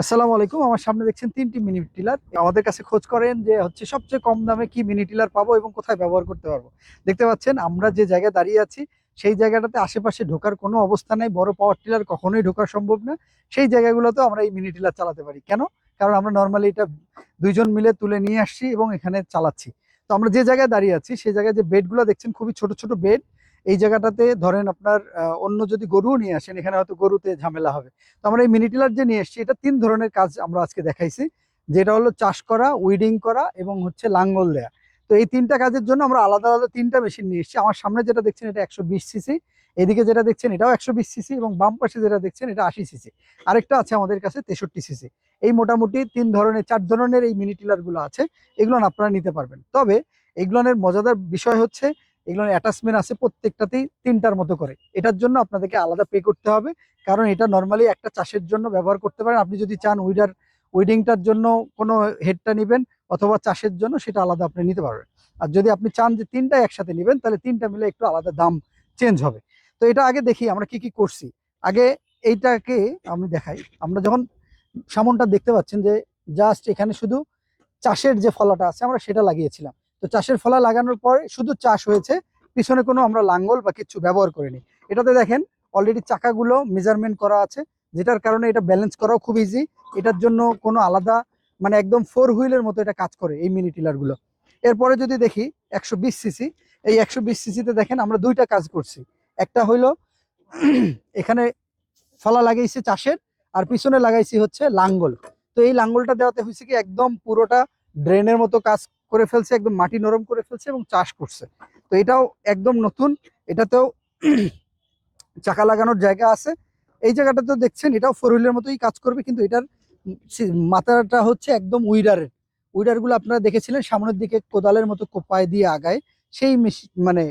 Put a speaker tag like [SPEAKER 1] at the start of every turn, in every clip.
[SPEAKER 1] আসসালামু আলাইকুম। আমার সামনে দেখছেন তিনটি মিনি টিলার। আমাদের কাছে খোঁজ করেন যে হচ্ছে সবচেয়ে কম দামে কি মিনি টিলার পাবো এবং কোথায় ব্যবহার করতে পারব। দেখতে পাচ্ছেন, আমরা যে জায়গায় দাঁড়িয়ে আছি, সেই জায়গাটাতে আশেপাশে ঢোকার কোনো অবস্থা নেই। বড় পাওয়ার টিলার কখনোই ঢোকা সম্ভব না। সেই জায়গাগুলোতেও আমরা এই মিনি টিলার চালাতে পারি। কেন? কারণ আমরা নর্মালি এটা দুইজন মিলে তুলে নিয়ে আসছি এবং এখানে চালাচ্ছি। তো আমরা যে জায়গায় দাঁড়িয়ে আছি, সেই জায়গায় যে বেডগুলো দেখছেন, খুবই ছোট ছোট বেড এই জায়গাটাতে ধরেন আপনার অন্য যদি গরুও নিয়ে আসেন, এখানে হয়তো গরুতে ঝামেলা হবে। তো আমরা এই মিনি টিলার যে নিয়ে এসেছি, এটা তিন ধরনের কাজ আমরা আজকে দেখাইছি। যেটা হলো চাষ করা, উইডিং করা এবং হচ্ছে লাঙ্গল দেয়া। তো এই তিনটা কাজের জন্য আমরা আলাদা আলাদা তিনটা মেশিন নিয়ে এসেছি। আমার সামনে যেটা দেখছেন, এটা একশো বিশ সিসি। এদিকে যেটা দেখছেন, এটাও একশো বিশ সিসি এবং বাম পাশে যেটা দেখছেন, এটা আশি সিসি। আরেকটা আছে আমাদের কাছে, তেষট্টি সিসি। এই মোটামুটি তিন ধরনের, চার ধরনের এই মিনি টিলারগুলো আছে। এগুলো আপনারা নিতে পারবেন। তবে এগুলোর মজাদার বিষয় হচ্ছে এগুলোর অ্যাটাচমেন্ট আছে প্রত্যেকটাতেই তিনটার মতো করে। এটার জন্য আপনাদেরকে আলাদা পে করতে হবে। কারণ এটা নর্মালি একটা চাষের জন্য ব্যবহার করতে পারেন। আপনি যদি চান উইডার উইডিংটার জন্য কোনো হেডটা নেবেন অথবা চাষের জন্য, সেটা আলাদা আপনি নিতে পারবেন। আর যদি আপনি চান যে তিনটা একসাথে নেবেন, তাহলে তিনটা মিলে একটু আলাদা দাম চেঞ্জ হবে। তো এটা আগে দেখি আমরা কি কি করছি। আগে এইটাকে আমি দেখাই। আমরা যখন সামনটা দেখতে পাচ্ছেন যে জাস্ট এখানে শুধু চাষের যে ফলাটা আছে, আমরা সেটা লাগিয়েছিলাম। তো চাষের ফলা লাগানোর পরে শুধু চাষ হয়েছে, পিছনে কোনো আমরা লাঙ্গল বা কিছু ব্যবহার করিনি। এটাতে দেখেন অলরেডি চাকাগুলো মেজারমেন্ট করা আছে, যেটার কারণে এটা ব্যালেন্স করাও খুব ইজি এটার জন্য কোনো আলাদা মানে একদম ফোর হুইলের মতো এটা কাজ করে এই মিনি টিলারগুলো এরপরে যদি দেখি, একশো বিশ সিসি এই একশো বিশ সিসিতে দেখেন আমরা দুইটা কাজ করছি। একটা হইল, এখানে ফলা লাগাইছি চাষের, আর পিছনে লাগাইছি হচ্ছে লাঙ্গল। তো এই লাঙ্গলটা দেওয়াতে হয়েছে কি, একদম পুরোটা ড্রেনের মতো কাজ করে ফেলছে, একদম মাটি নরম করে ফেলছে এবং চাষ করছে। তো এটাও একদম নতুন, এটাতেও চাকা লাগানোর জায়গা আছে। এই জায়গাটাতেও দেখছেন, এটাও ফোর হুইলের মতোই কাজ করবে, কিন্তু এটার মাথাটা হচ্ছে একদম উইডারের। উইডারগুলো আপনারা দেখেছিলেন, সামনের দিকে কোদালের মতো কোপায় দিয়ে আগায়, সেই মানে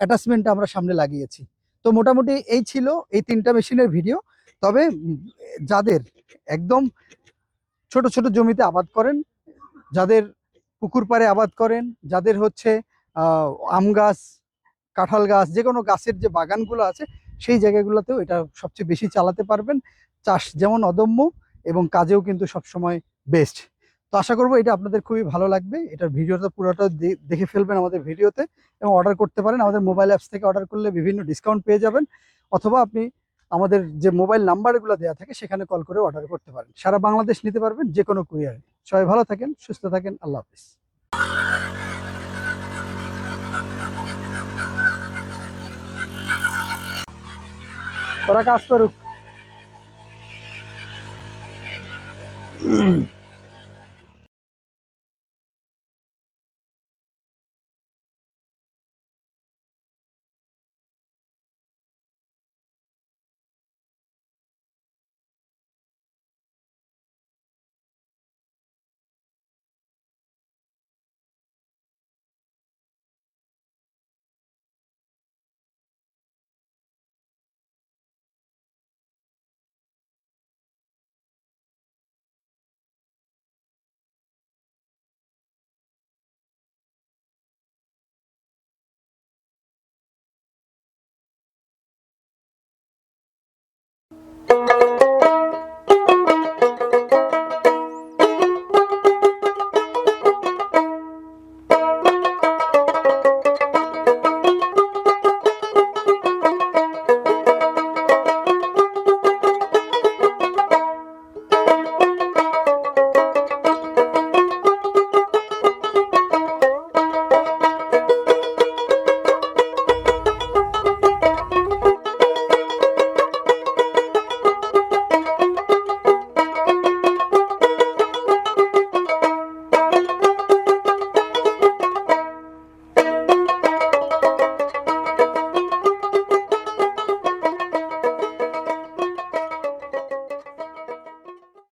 [SPEAKER 1] অ্যাটাচমেন্টটা আমরা সামনে লাগিয়েছি। তো মোটামুটি এই ছিল এই তিনটা মেশিনের ভিডিও। তবে যাদের একদম ছোট ছোট জমিতে আবাদ করেন, যাদের পুকুর পাড়ে আবাদ করেন, যাদের হচ্ছে আম গাছ, কাঁঠাল গাছ যে কোনো গাছের যে বাগানগুলো আছে, সেই জায়গাগুলোতেও এটা সবচেয়ে বেশি চালাতে পারবেন। চাষ যেমন অদম্য এবং কাজেও কিন্তু সবসময় বেস্ট তো আশা করব এটা আপনাদের খুবই ভালো লাগবে। এটার ভিডিওটা পুরোটা দেখে ফেলবেন আমাদের ভিডিওতে এবং অর্ডার করতে পারেন। আমাদের মোবাইল অ্যাপস থেকে অর্ডার করলে বিভিন্ন ডিসকাউন্ট পেয়ে যাবেন। অথবা আপনি আমাদের যে মোবাইল নাম্বারগুলো দেওয়া থাকে, সেখানে কল করে অর্ডার করতে পারেন। সারা বাংলাদেশ নিতে পারবেন যে কোনো কুরিয়ারে সবাই ভালো থাকেন সুস্থ থাকেন আল্লাহ হাফিজ। ওরা কাজ করুক।